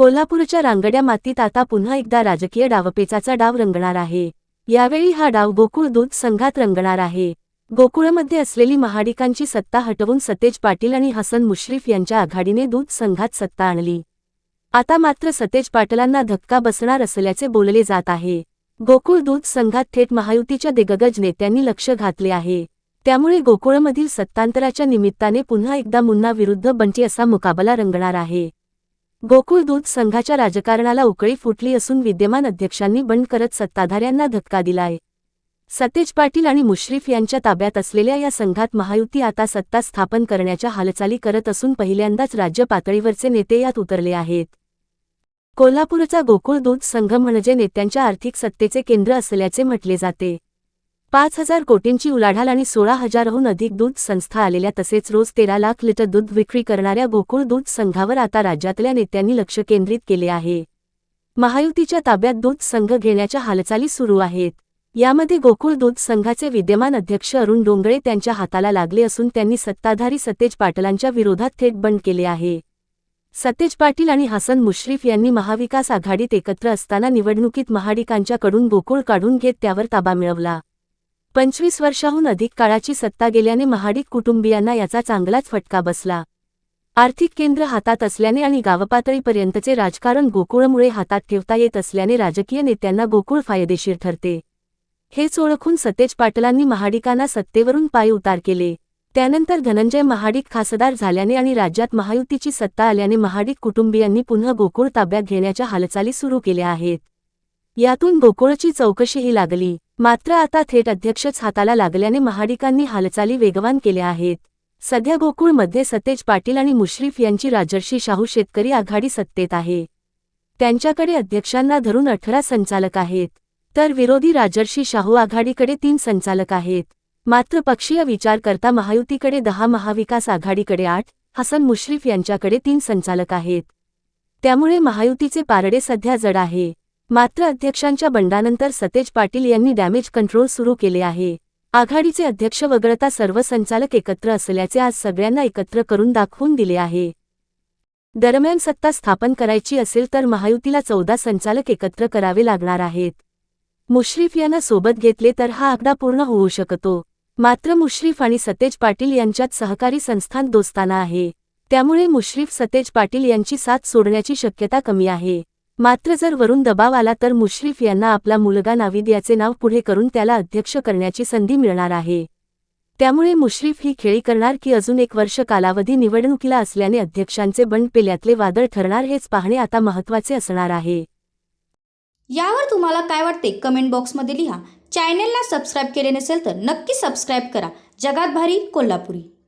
कोल्हापूरच्या रांगड्या मातीत आता पुन्हा एकदा राजकीय डावपेचाचा डाव रंगणार आहे. यावेळी हा डाव गोकुळ दूध संघात रंगणार आहे. गोकुळमध्ये असलेली महाडिकांची सत्ता हटवून सतेज पाटील आणि हसन मुश्रीफ यांच्या आघाडीने दूध संघात सत्ता आणली. आता मात्र सतेज पाटलांना धक्का बसणार असल्याचे बोलले जात आहे. गोकुळ दूध संघात थेट महायुतीच्या दिग्गज नेत्यांनी लक्ष घातले आहे. त्यामुळे गोकुळमधील सत्तांतराच्या निमित्ताने पुन्हा एकदा मुन्ना विरुद्ध बंटी असा मुकाबला रंगणार आहे. गोकुळ दूध संघाच्या राजकारणाला उकळी फुटली असून विद्यमान अध्यक्षांनी बंड करत सत्ताधाऱ्यांना धक्का दिलाय सतेज पाटील आणि मुश्रीफ यांच्या ताब्यात असलेल्या या संघात महायुती आता सत्ता स्थापन करण्याच्या हालचाली करत असून पहिल्यांदाच राज्य पातळीवरचे नेते यात उतरले आहेत. कोल्हापूरचा गोकुळ दूध संघ म्हणजे नेत्यांच्या आर्थिक सत्तेचे केंद्र असल्याचे म्हटले जाते. पाच हजार कोटींची उलाढाल आणि सोळा हजारहून अधिक दूध संस्था आलेल्या तसेच रोज तेरा लाख लिटर दूध विक्री करणाऱ्या गोकुळ दूध संघावर आता राज्यातल्या नेत्यांनी लक्ष केंद्रित केले आहे. महायुतीच्या ताब्यात दूध संघ घेण्याच्या हालचाली सुरू आहेत. यामध्ये गोकुळ दूध संघाचे विद्यमान अध्यक्ष अरुण डोंगळे त्यांच्या हाताला लागले असून त्यांनी सत्ताधारी सतेज पाटलांच्या विरोधात थेट बंड केले आहे. सतेज पाटील आणि हसन मुश्रीफ यांनी महाविकास आघाडीत एकत्र असताना निवडणुकीत महाडिकांच्याकडून गोकुळ काढून घेत त्यावर ताबा मिळवला. पंचवीस वर्षाहून अधिक काळाची सत्ता गेल्याने महाडिक कुटुंबियांना याचा चांगलाच फटका बसला. आर्थिक केंद्र हातात असल्याने आणि गावपातळीपर्यंतचे राजकारण गोकुळमुळे हातात ठेवता येत असल्याने राजकीय नेत्यांना गोकुळ फायदेशीर ठरते. हेच ओळखून सतेज पाटलांनी महाडिकांना सत्तेवरून पाय उतार केले. त्यानंतर धनंजय महाडिक खासदार झाल्याने आणि राज्यात महायुतीची सत्ता आल्याने महाडिक कुटुंबियांनी पुन्हा गोकुळ ताब्यात घेण्याच्या हालचाली सुरू केल्या आहेत. यातून गोकुळची चौकशीही लागली. मात्र आता थेट अध्यक्षच हाताला लागल्याने महाडिकांनी हालचाली वेगवान केल्या आहेत. सध्या गोकुळमध्ये सतेज पाटील आणि मुश्रीफ यांची राजर्षी शाहू शेतकरी आघाडी सत्तेत आहे. त्यांच्याकडे अध्यक्षांना धरून अठरा संचालक आहेत. तर विरोधी राजर्षी शाहू आघाडीकडे तीन संचालक आहेत. मात्र पक्षीय विचार करता महायुतीकडे दहा महाविकास आघाडीकडे आठ हसन मुश्रीफ यांच्याकडे तीन संचालक आहेत. त्यामुळे महायुतीचे पारडे सध्या जड आहे. मात्र अध्यक्षांच्या बंडानंतर सतेज पाटील यांनी डॅमेज कंट्रोल सुरू केले आहे. आघाडीचे अध्यक्ष वगळता सर्व संचालक एकत्र असल्याचे आज सगळ्यांना एकत्र करून दाखवून दिले आहे. दरम्यान सत्ता स्थापन करायची असेल तर महायुतीला चौदा संचालक एकत्र करावे लागणार आहेत. मुश्रीफ यांना सोबत घेतले तर हा आकडा पूर्ण होऊ शकतो. मात्र मुश्रीफ आणि सतेज पाटील यांच्यात सहकारी संस्थान दोस्ताना आहे. त्यामुळे मुश्रीफ सतेज पाटील यांची साथ सोडण्याची शक्यता कमी आहे. मात्र जर वरून दबाव आला तर मुश्रीफ यांना आपला मुलगा नाविद याचे नाव पुढे करून त्याला अध्यक्ष करण्याची संधी मिळणार आहे. त्यामुळे मुश्रीफ ही खेळी करणार की अजून एक वर्ष कालावधी निवडणुकीला असल्याने अध्यक्षांचे बंड पेल्यातले वादळ ठरणार हेच पाहणे आता महत्त्वाचे असणार आहे. यावर तुम्हाला काय वाटते कमेंट बॉक्समध्ये लिहा. चॅनेलला सबस्क्राईब केले नसेल तर नक्की सबस्क्राईब करा. जगात भारी कोल्हापुरी.